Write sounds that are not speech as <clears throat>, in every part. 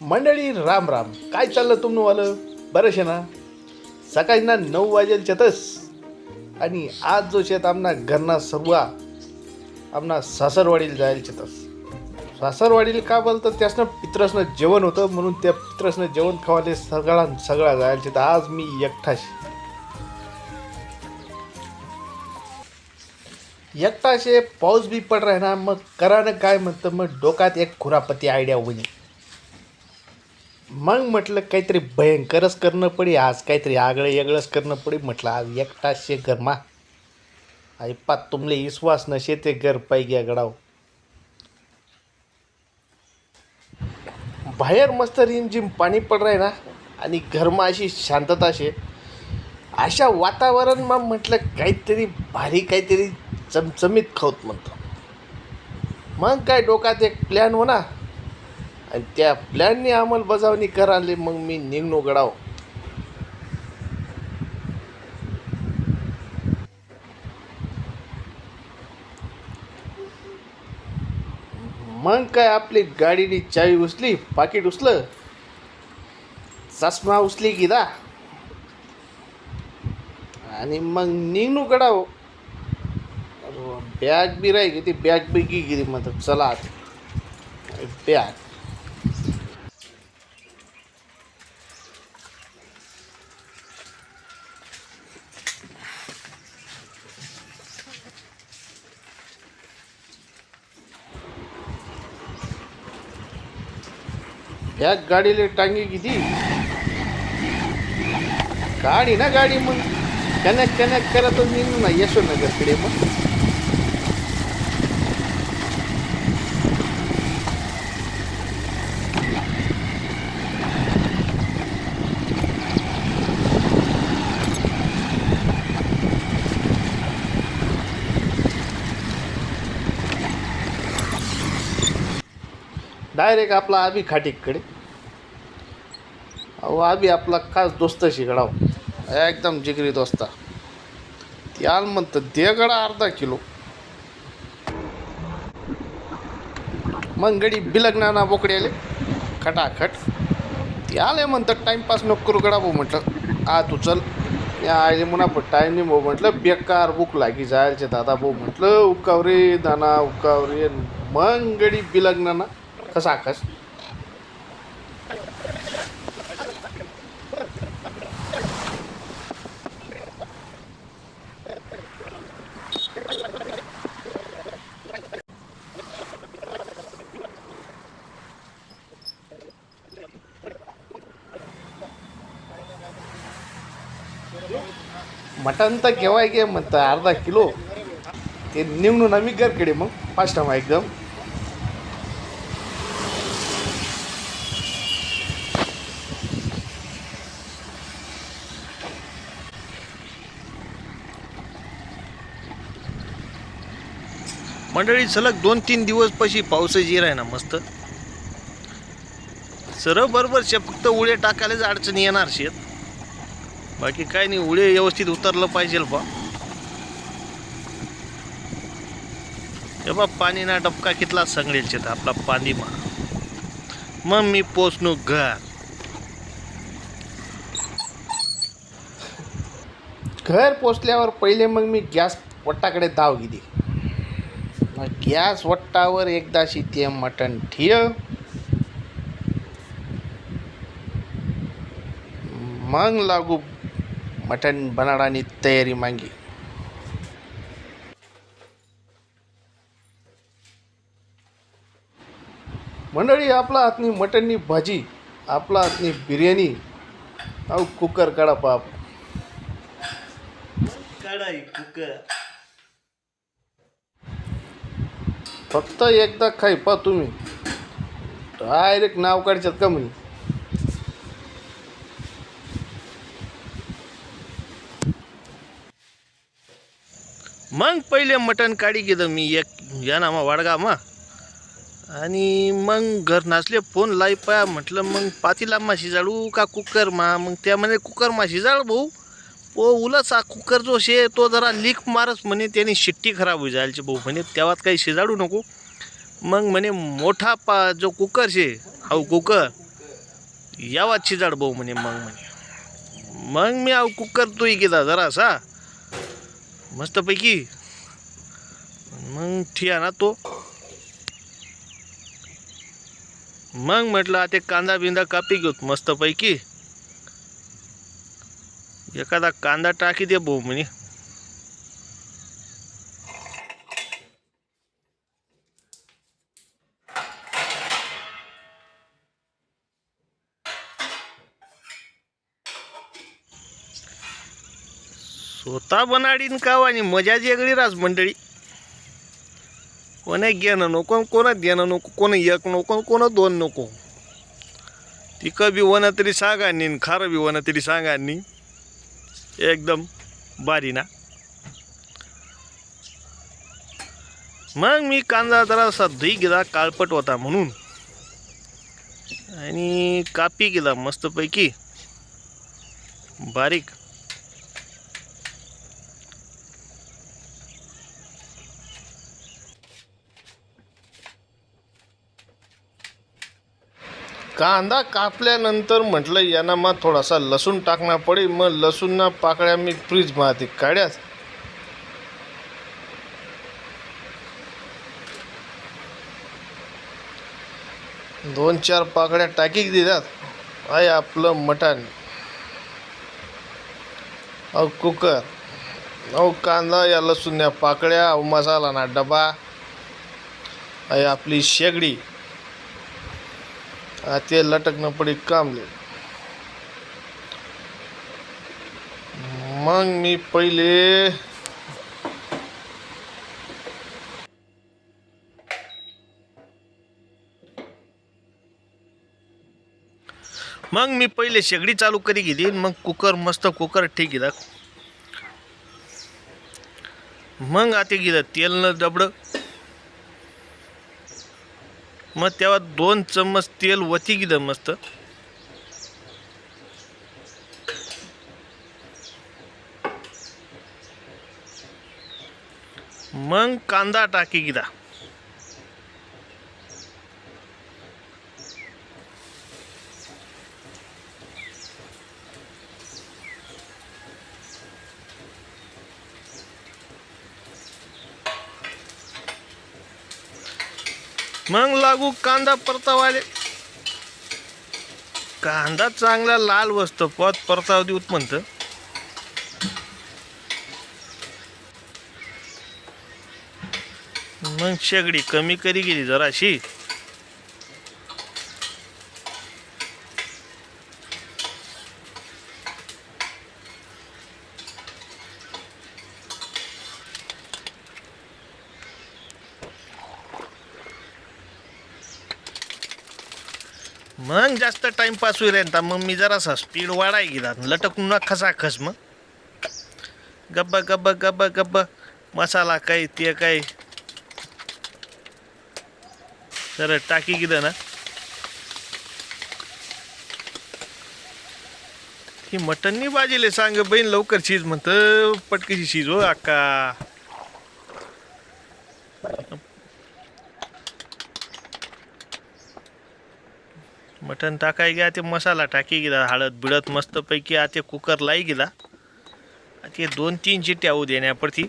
मंडळी राम राम. काय चाललं तुमनं वालं? बरं शे ना? सकाळी ना नऊ वाजेल शेतस आणि आज जो शेत आमना घरना सर्व आमना सासरवाडीला जायला शेतस सासरवाडीला का बोलतं त्यासनं पित्रसनं जेवण होतं म्हणून त्या पित्रसनं जेवण खावाले सगळा सगळा जायला चेत आज मी एकठाश एकटाशे पाऊस बी पड राही ना मग करानं काय म्हणतं? मग डोक्यात एक खुरापती आयडिया होईल मग म्हटलं काहीतरी भयंकरच करणं पडे आज काहीतरी आगळं येगळंच करणं पडे. म्हटलं आज एकटाशे गरमा आई पात तुमले विश्वास नशे ते घर पाय घ्या गडाव बाहेर मस्त रिमझिम पाणी पडराय ना आणि घरमा अशी शांतता शे. अशा वातावरण मग म्हटलं काहीतरी भारी काहीतरी चमचमीत खाऊत म्हणतो. मग काय डोक्यात एक प्लॅन होणार आणि त्या प्लॅननी अंमलबजावणी कराले मग मी निघणो गडाव मग काय आपली गाडीनी चावी उचली पाकिट उचलं? चष्मा उचली की दा? आणि मग निघणू गडाव बॅग बी राही ती बॅग बी गी गेली म्हणतात चला बॅग बॅग गाडीला टांगी किती? गाडी ना गाडी मग. कनेक्ट कनेक्ट करतच निघू ना यशोनगरकडे मग. डायरेक्ट आपला आबी खाटीकडे. अहो आबी आपला खास दोस्त शिकडाव एकदम जिगरी दोस्ता. त्याल म्हणतं दे गडा अर्धा किलो. मग गडी बिलगना ना बोकडे आले खटाखट. ते आले म्हणतं टाईमपास नको करू गडा भाऊ म्हटलं. आ तू चल. या आले म्हणा पण टाईम नाही भाऊ म्हटलं. बेकार बुक लागी जायचे दादा भाऊ म्हटलं. उकावरे दाना उकावरे मग गडी बिलगनाना ना मटन मटण तर केव्हा घे म्हणतं अर्धा किलो. ते निवडून आम्ही घरकडे मग फास्ट टाइम एकदम. मंडळी सलग दोन तीन दिवस पशी पावसाची राही ना मस्त. सरळ बरोबर शे फक्त उडे टाकायलाच अडचणी येणार शेत. बाकी काय नाही उडे व्यवस्थित उतरलं पाहिजे बा हे बा पाणी ना डबका कितला संगडेल शेत आपला पाणी मा मग मी पोचणू घर. घर पोचल्यावर पहिले मग मी गॅस पट्टाकडे धाव गेली. मग गॅस वट्टावर एकदाशी ते मटण ठेव मग लागू मटण बनाडानी तयारी मांगी. मंडळी आपला हातनी मटणनी भाजी आपला हातनी बिर्याणी. अहो कुकर काढा पाप. कढाई कुकर. फक्त एकदा खाई पा तुम्ही. डायरेक्ट नाव काढच्यात का म्हणे? मग पहिले मटण काढी गेलं मी एक या ना मग वाडगा मा. आणि मग घर नाचले फोन लाई पाया म्हटलं मग पातीला मा जाळू का कुकर मा? मग त्या म्हणे कुकर मा जाळ भाऊ. ओ उलच हा कुकर जो शे तो जरा लीक मारच म्हणे त्याने शिट्टी खराब होई जायची भाऊ म्हणे तेव्हात काही शिजाडू नको. मग म्हणे मोठा पा जो कुकर शे अहो कुकर यावाच शिजाड भाऊ म्हणे मग म्हणे. मग मी अहो कुकर तोही गेला जरासा. मस्तपैकी. मग ठिया ना तो. मग म्हटलं आता कांदा बिंदा कापी घेऊत मस्तपैकी. एखादा कांदा टाकी दे भाऊ म्हणे. स्वतः बनाडीन काव आणि मजाच वेगळी राज मंडळी. कोणा घेणं नको कोणा देणं नको कोण एक नको कोण दोन नको. तिक बी वना तरी सांगा नी खारं बी वन तरी सांगा नी एकदम बारी ना. मग मी कांदा जरासा धुई गेला काळपट होता म्हणून. आणि कापी गेला मस्तपैकी. बारीक. कांदा कापल्यानंतर म्हटलं यांना मग थोडासा लसूण टाकणार पडेल मग लसूणना पाकळ्या मी फ्रीज माती काढ्यात दोन चार पाकळ्या टाकी दिल्यात. आहे आपलं मटण. अहो कुकर. अहो कांदा या लसूण या पाकळ्या अहो मसाला ना डबा. आहे आपली शेगडी. आ ते लटकणं पडी कामले. मग मी पहिले मग मी पहिले शेगडी चालू करी गेली मग कुकर मस्त कुकर ठीक घेतात मग आता गेलं तेल न दबडं. मग तेव्हा दोन चम्मच तेल वती गेलं मस्त? मग कांदा टाकी गिदा मग लागू कांदा परतावाले कांदा चांगला लाल वसतो पत परताव देऊत म्हणतं. मग शेगडी कमी करी गेली जराशी. मग जास्त टाइमपास होईल आता मग मी जरासा स्पीड वाढाय गेला. लटकून ना खसा खस मग. गब्ब गब्ब गब्ब गब्ब. मसाला काय ते काय? तर टाकी गेलं ना. ही मटननी बाजीले सांग बहीण लवकर चीज म्हणत पटकशी चीज हो अक्का. मटण टाकाय गे ते मसाला टाकी गेला हळद बिळत मस्तपैकी आता कुकर लाई गेला. ते दोन तीन चिट्ट्या होऊ देण्यापडती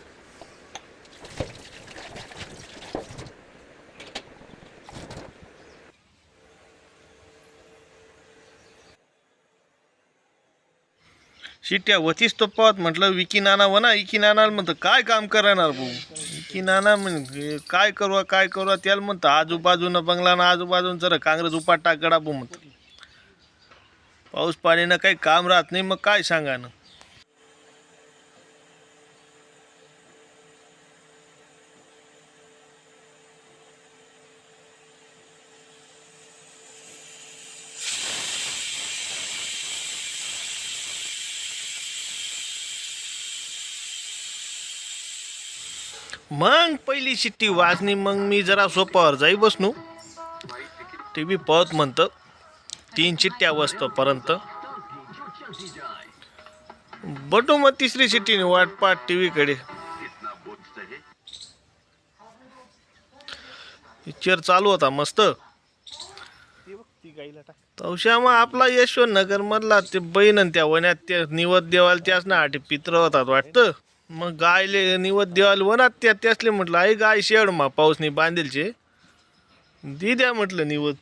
चिट्ट्या तो तोपावत म्हटलं विकी नाना वना इकी नाना म्हणतं काय काम करणार भाऊ? विकी नाना म्हण काय करू काय करू? त्याला म्हणतं आजूबाजूनं बंगला ना आजूबाजून जरा काँग्रेस उपाट टाकडा भाऊ म्हणतं. पाऊस पाण्यानं काही काम राहत नाही मग काय सांगा ना मग पहिली शिट्टी वाजनी मग मी जरा सोपावर जाई बसनू टी व्ही पाहत म्हणतं तीन चिट्ट्या वाजतोपर्यंत. बटू मग तिसरी शिट्टीने वाट पाट टी व्हीकडे पिक्चर चालू होता मस्त. ती तवशा मग आपला यशवंतनगर मधला ते बहीण आणि त्या वण्यात ते निवत देवाला त्याच ना आठ पित्र होतात वाटतं. मग गायले निवत देवाला वनात त्या त्यासले म्हटलं आई गाय शेड मा पाऊसनी बांधेलचे. दी द्या म्हटलं निवद.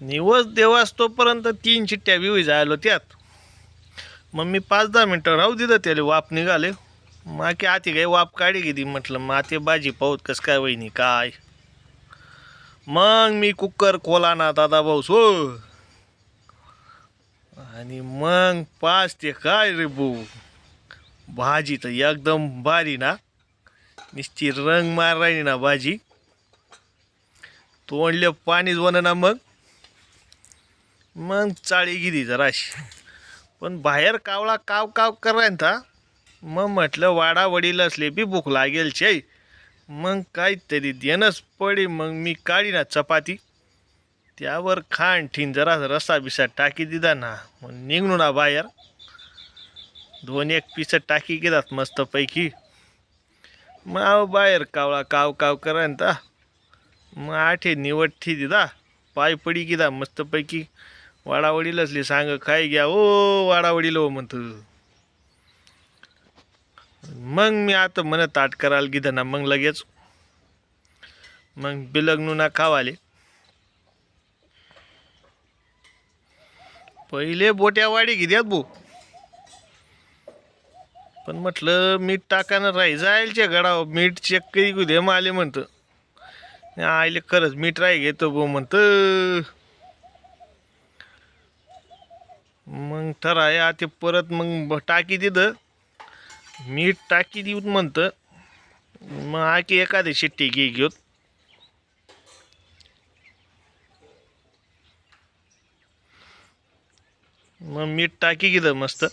निवस देवास तोपर्यंत तीन चिठ्ठ्या विवी जायलो त्यात. मग मी पाच दहा मिनटं राहू दिलं त्याला वाप निघाले. माके आती काही वाप काढी गेली म्हटलं माते भाजी पाहूत कस काय वहिनी काय? मग मी कुकर खोला ना दादा भाऊ सो. आणि मग पाच ते काय रे भाऊ? भाजी तर एकदम भारी ना. नुसती रंग मार राहिली ना भाजी. तोंडले पाणीच वन ना मग. मग चाळी गेली जराशी. पण बाहेर कावळा काव काव करायन था मग म्हटलं वाडा वडील असले बी भूक लागेल छे मग काहीतरी देणंच पडे मग मी काढी ना चपाती. त्यावर खाण ठीन जरा रसा बिसा टाकी दिदा ना मग निघणू ना बाहेर. दोन एक पिसं टाकी घेतात मस्तपैकी मग आव बाहेर कावळा काव काव करा ता मग आठे निवडठी दिदा पाय पडी किदा मस्तपैकी वाडावडीलच असली सांग काय घ्या? ओ वाडावडील हो, हो म्हणत. मग मी आता म्हणत ताट करायला गिधं ना मग लगेच मग बिलग्नू ना खावाले. पहिले बोट्या वाडी घेत्यात भो. पण म्हटलं मीठ टाकानं राही जायलच्या गडाव मीठ चेक करी दे आले म्हणतं. आईले खरंच मीठ राही घेतो भो म्हणतं. मग ठराय ते परत मग टाकी तिथं. मीठ टाकी देऊन म्हणतं मग आकी एखादी शिट्टी घे घेऊत मग मीठ टाकी घेतं मस्त.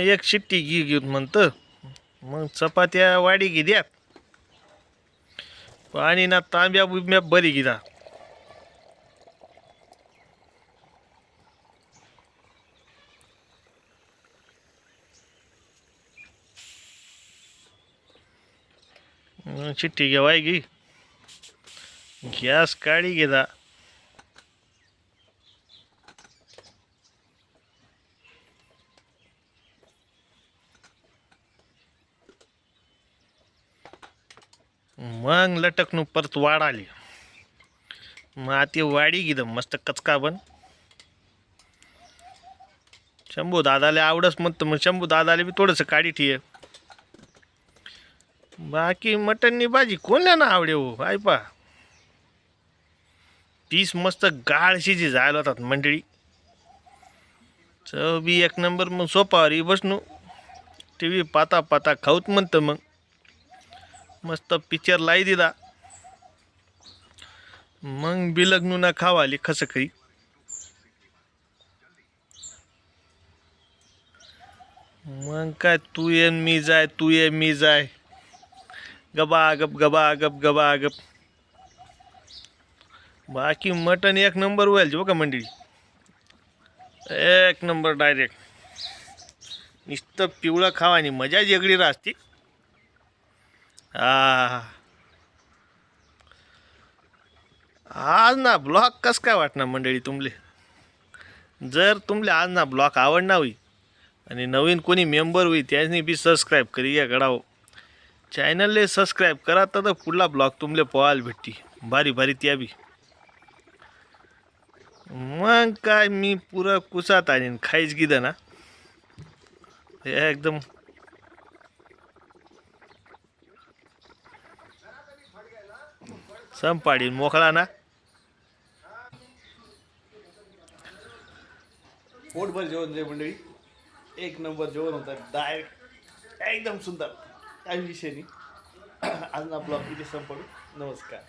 एक शिट्टी घी घेऊन म्हणतं मग चपात्या वाडी घे पाणी ना तांब्या बिब्या बरी घिदा मग चिठ्ठी घेवाय गी गॅस काढी घेदा मग लटकणू परत वाढ आली. मग आता वाडी गेलं मस्त कचका बन. शंभू दादाला आवडच म्हणतं मग शंभू दादाला बी थोडंसं काढी ठिय. बाकी मटननी भाजी कोणल्या ना आवडे हो? ऐपा पीस मस्त गाळ शिजी जायला होतात मंडळी. चव बी एक नंबर मग सोपावर बसणू. टी व्ही पाता पाता खाऊत म्हणतं मग. मस्त पिक्चर लाई दिला. मग बिलग्नू ना खावाली कसं काही मग काय तू ये मी जाय तू ये मी जाय. गबा गप गबा गप गबा गप. बाकी मटन एक नंबर व्हायला जो का मंडळी. एक नंबर डायरेक्ट नुसतं पिवळं खावानी मजा वेगळी राहते. आज ना ब्लॉक कस काय वाटणार मंडळी तुमले? जर तुमले आज ना ब्लॉक आवडणार होई आणि नवीन कोणी मेंबर होई त्यांनी बी सबस्क्राईब करी या गडाव चॅनलले सबस्क्राईब करा तर पुढला ब्लॉक तुमले पोहायला भेटती. भारी भारी त्या बी. मग काय मी पुरं कुसात आणीन खायच गिदं ना एकदम संपाडी मोकळा ना? पोटभर जेवण जे मंडळी. एक नंबर जेवण होतं. डायरेक्ट एकदम सुंदर. काही विषय नाही. <clears throat> आज आपला ब्लॉग इथे संपवू नमस्कार.